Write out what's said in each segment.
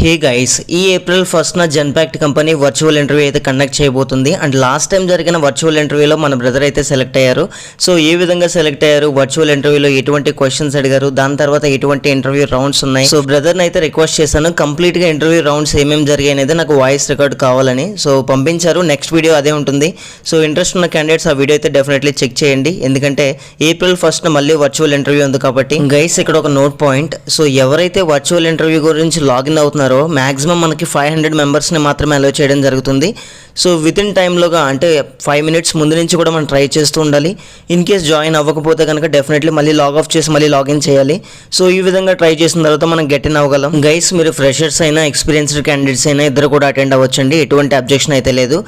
Hey guys ఈ April ఫస్ట్న Genpact company virtual interview అయితే కండక్ట్ చేయబోతుంది. అండ్ లాస్ట్ టైం జరిగిన వర్చువల్ ఇంటర్వ్యూలో మన బ్రదర్ అయితే సెలెక్ట్ అయ్యారు. సో ఏ విధంగా సెలెక్ట్ అయ్యారు? వర్చువల్ ఇంటర్వ్యూలో ఎటువంటి క్వశ్చన్స్ అడిగారు? దాని తర్వాత ఎటువంటి ఇంటర్వ్యూ రౌండ్స్ ఉన్నాయి? సో బ్రదర్ని అయితే రిక్వెస్ట్ చేశాను. కంప్లీట్గా ఇంటర్వ్యూ రౌండ్స్ ఏమేమి జరిగాయి అనేది నాకు వాయిస్ రికార్డ్ కావాలని. సో పంపించారు. నెక్స్ట్ వీడియో అదే ఉంటుంది. సో ఇంట్రెస్ట్ ఉన్న క్యాండిడేట్స్ ఆ వీడియో అయితే డెఫినెట్లీ చెక్ చేయండి. ఎందుకంటే ఏప్రిల్ ఫస్ట్ మళ్ళీ వర్చువల్ ఇంటర్వ్యూ ఉంది కాబట్టి. గైస్ ఇక్కడ ఒక నోట్ పాయింట్ సో ఎవరైతే వర్చువల్ ఇంటర్వ్యూ గురించి లాగిన్ అవుతున్నారు మ్యాక్సిమం మనకి ఫైవ్ హండ్రెడ్ మెంబర్స్ని మాత్రమే అలో చేయడం జరుగుతుంది. సో విత్ ఇన్ టైంలోగా అంటే ఫైవ్ మినిట్స్ ముందు నుంచి కూడా మనం ట్రై చేస్తూ ఉండాలి. ఇన్ కేస్ జాయిన్ అవ్వకపోతే కనుక డెఫినెట్లీ మళ్ళీ లాగ్ ఆఫ్ చేసి మళ్ళీ లాగిన్ చేయాలి. సో ఈ విధంగా ట్రై చేసిన తర్వాత మనం గెట్ ఇన్ అవ్వగలం. గైస్ మీరు ఫ్రెషర్స్ అయినా ఎక్స్పీరియన్స్డ్ క్యాండిడేట్స్ అయినా ఇద్దరు కూడా అటెండ్ అవ్వచ్చండి. ఎటువంటి అబ్జెక్షన్ అయితే లేదు.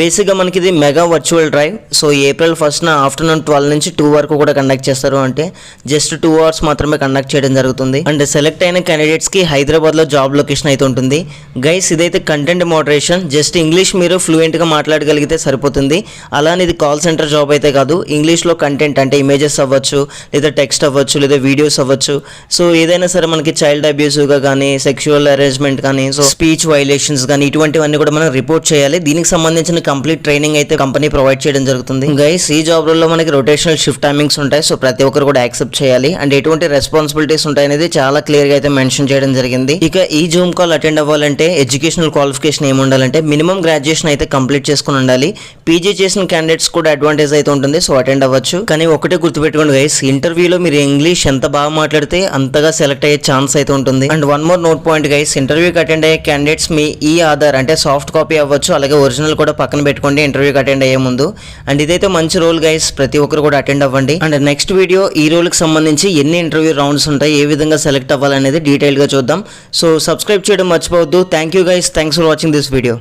బేసిక్గా మనకి ఇది mega virtual drive so April ఫస్ట్న afternoon twelve నుంచి టూ వరకు కూడా కండక్ట్ చేస్తారు అంటే జస్ట్ టూ అవర్స్ మాత్రమే కండక్ట్ చేయడం జరుగుతుంది. అండ్ సెలెక్ట్ అయిన క్యాండిడేట్స్కి హైదరాబాద్లో జాబ్ లొకేషన్ అయితే ఉంటుంది. గైస్ ఇదైతే కంటెంట్ మోడరేషన్ జస్ట్ ఇంగ్లీష్ మీరు ఫ్లూయెంట్గా మాట్లాడగలిగితే సరిపోతుంది. అలానే ఇది కాల్ సెంటర్ జాబ్ అయితే కాదు. ఇంగ్లీష్లో కంటెంట్ అంటే ఇమేజెస్ అవ్వచ్చు లేదా టెక్స్ట్ అవ్వచ్చు లేదా వీడియోస్ అవ్వచ్చు. సో ఏదైనా సరే మనకి చైల్డ్ అబ్యూస్గా కానీ సెక్షువల్ అరేంజ్మెంట్ కానీ సో స్పీచ్ వైలేషన్స్ కానీ ఇటువంటివన్నీ కూడా మనం రిపోర్ట్ చేయాలి. దీనికి సంబంధించిన కంప్లీట్ ట్రైనింగ్ అయితే కంపెనీ ప్రొవైడ్ చేయడం జరుగుతుంది. గైస్ ఈ జాబ్లలో మనకి రొటేషనల్ షిఫ్ట్ టైమింగ్స్ ఉంటాయి. సో ప్రతి ఒక్కరు కూడా యాక్సెప్ట్ చేయాలి. అండ్ ఎటువంటి రెస్పాన్సిబిలిటీస్ ఉంటాయి అనేది చాలా క్లియర్గా అయితే మెన్షన్ చేయడం జరిగింది. ఇక ఈ జూమ్ కాల్ అటెండ్ అవ్వాలంటే ఎడ్యుకేషనల్ క్వాలిఫికేషన్ ఏమి ఉండాలంటే మినిమం గ్రాడ్యుయేషన్ అయితే కంప్లీట్ చేసుకుని ఉండాలి. పీజీ చేసిన క్యాండిడేట్స్ కూడా అడ్వాంటేజ్ అయితే ఉంటుంది. సో అటెండ్ అవ్వచ్చు. కానీ ఒకటే గుర్తుపెట్టుకోండి గైస్ ఇంటర్వ్యూలో మీరు ఇంగ్లీష్ ఎంత బాగా మాట్లాడితే అంతగా సెలెక్ట్ అయ్యే ఛాన్స్ అయితే ఉంటుంది. And one more note point guys ఇంటర్వ్యూకి అటెండ్ అయ్యే క్యాండిడేట్స్ మీ ఈ ఆధార్ అంటే సాఫ్ట్ కాపీ అవ్వచ్చు. అలాగే ఒరిజినల్ కూడా పక్కన పెట్టుకోండి ఇంటర్వ్యూకి అటెండ్ అయ్యే ముందు. అండ్ ఇదైతే మంచి రోల్ గైస్ ప్రతి ఒక్కరు కూడా అటెండ్ అవ్వండి. అండ్ నెక్స్ట్ వీడియో ఈ రోల్కి సంబంధించి ఎన్ని ఇంటర్వ్యూ రౌండ్స్ ఉంటాయి ఏ విధంగా సెలెక్ట్ అవ్వాలనేది డీటెయిల్గా చూద్దాం. సో సబ్స్క్రైబ్ చేయడం మర్చిపోవద్దు thank you guys thanks for watching this video